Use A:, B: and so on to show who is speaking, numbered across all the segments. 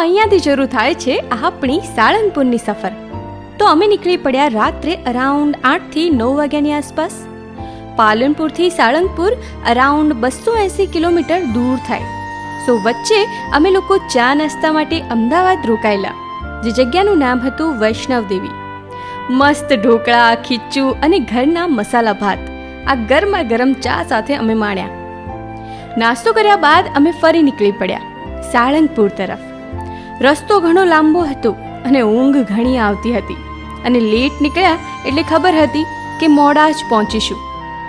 A: અહીંયાથી શરૂ થાય છે આપણી સાળંગપુરની સફર. તો અમે નીકળી પડ્યા રાત્રે અરાઉન્ડ આઠથી નવ વાગ્યાની આસપાસ. પાલનપુરથી સાળંગપુર અરાઉન્ડ બસો એંસી કિલોમીટર દૂર થાય. સો વચ્ચે અમે લોકો ચા નાસ્તા માટે અમદાવાદ રોકાયેલા, જે જગ્યાનું નામ હતું વૈષ્ણવ દેવી મસ્ત ઢોકળા, ખીચું અને ઘરના મસાલા ભાત. આ ગરમા ગરમ ચા સાથે અમે માણ્યા. નાસ્તો કર્યા બાદ અમે ફરી નીકળી પડ્યા, સાળંગપુર તરફ. રસ્તો ઘણો લાંબો હતો અને ઊંઘ ઘણી આવતી હતી. અને લેટ નીકળ્યા એટલે ખબર હતી કે મોડા જ પહોંચીશું.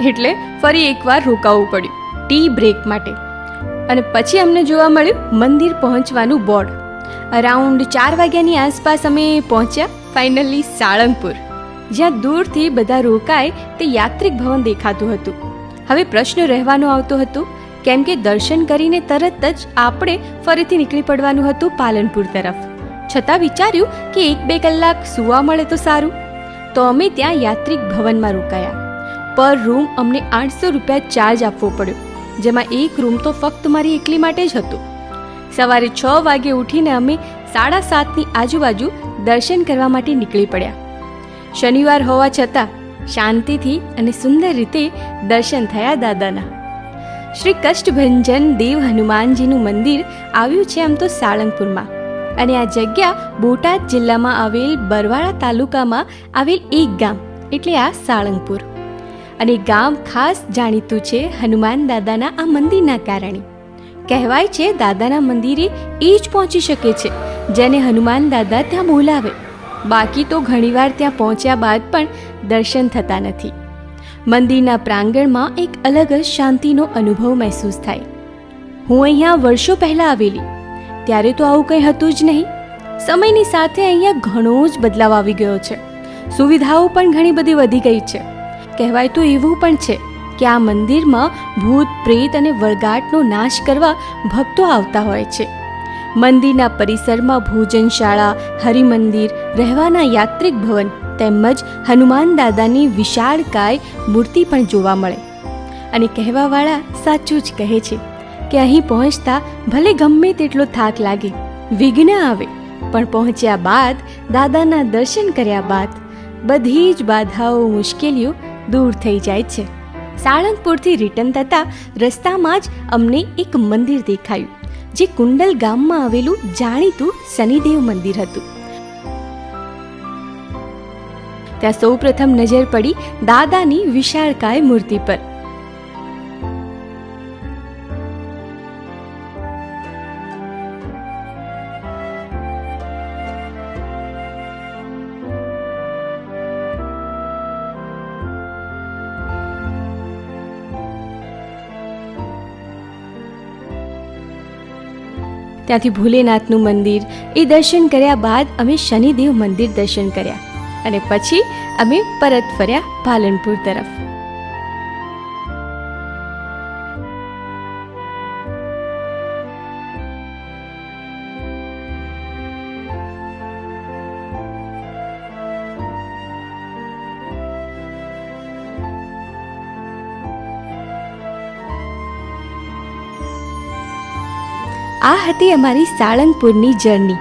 A: એટલે ફરી એકવાર રોકાવું પડ્યું ટી બ્રેક માટે. અને પછી અમને જોવા મળ્યું મંદિર પહોંચવાનું બોર્ડ. અરાઉન્ડ ચાર વાગ્યાની આસપાસ અમે પહોંચ્યા ફાઇનલી સાળંગપુર. જ્યાં દૂરથી બધા રોકાય તે યાત્રિક ભવન દેખાતું હતું. હવે પ્રશ્ન રહેવાનો આવતો હતો કેમ કે દર્શન કરીને તરત જ આપણે ફરીથી નીકળી પડવાનું હતું પાલનપુર તરફ. છતાં વિચાર્યું કે એક બે કલાક સૂવા મળે તો સારું. તો અમે ત્યાં યાત્રિક ભવનમાં રોકાયા. પર રૂમ અમને આઠસો રૂપિયા ચાર્જ આપવો પડ્યો, જેમાં એક રૂમ તો ફક્ત મારી એકલી માટે જ હતો. સવારે છ વાગે ઉઠીને અમે સાડા સાતની આજુબાજુ દર્શન કરવા માટે નીકળી પડ્યા. શનિવાર હોવા છતાં શાંતિથી અને સુંદર રીતે દર્શન થયા દાદાના. શ્રી કષ્ટભંજન દેવ હનુમાનજીનું મંદિર આવ્યું છે આમ તો સાળંગપુરમાં. અને આ જગ્યા બોટાદ જિલ્લામાં આવેલ બરવાળા તાલુકામાં આવેલ એક ગામ, એટલે આ સાળંગપુર. અને ગામ ખાસ જાણીતું છે હનુમાન દાદાના આ મંદિરના કારણે. કહેવાય છે દાદાના મંદિરે એ જ પહોંચી શકે છે, જેને હનુમાન દાદા ત્યાં બોલાવે. બાકી તો ઘણીવાર ત્યાં પહોંચ્યા બાદ પણ દર્શન થતા નથી. મંદિરના પ્રાંગણમાં એક અલગ જ શાંતિનો અનુભવ મહેસૂસ થાય. હું અહીંયા વર્ષો પહેલાં આવેલી. ત્યારે તો આવું કંઈ હતું જ નહીં. સમયની સાથે અહીંયા ઘણો જ બદલાવ આવી ગયો છે. સુવિધાઓ પણ ઘણી બધી વધી ગઈ છે. કહેવાય તો એવું પણ છે કે આ મંદિરમાં ભૂત, પ્રેત અને વળગાટનો નાશ કરવા ભક્તો આવતા હોય છે. મંદિરના પરિસરમાં ભોજનશાળા, હરિમંદિર, રહેવાના યાત્રિક ભવન તેમજ હનુમાન દાદાની વિશાળકાય મૂર્તિ પણ જોવા મળે. અને કહેવાવાળા સાચું જ કહે છે કે અહીં પહોંચતા ભલે ગમે તેટલો થાક લાગે, વિઘ્ન આવે, પણ પહોંચ્યા બાદ, દાદાના દર્શન કર્યા બાદ, બધી જ બાધાઓ, મુશ્કેલીઓ દૂર થઈ જાય છે. સાળંગપુરથી રિટર્ન થતાં રસ્તામાં જ અમને એક મંદિર દેખાયું, જે કુંડલ ગામમાં આવેલું જાણીતું શનિદેવ મંદિર હતું. ત્યાં સૌપ્રથમ નજર પડી દાદાની વિશાળકાય મૂર્તિ પર. ત્યાંથી ભોલેનાથનું મંદિર, એ દર્શન કર્યા બાદ અમે શનિદેવ મંદિર દર્શન કર્યા. અને પછી અમે પરત ફર્યા પાલનપુર તરફ. આ હતી અમારી સાળંગપુરની જર્ની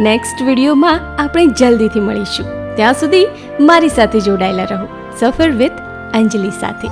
A: નેક્સ્ટ વિડીયોમાં આપણે જલ્દીથી મળીશું. ત્યાં સુધી મારી સાથે જોડાયેલા રહો. સફર વિથ અંજલિ સાથે.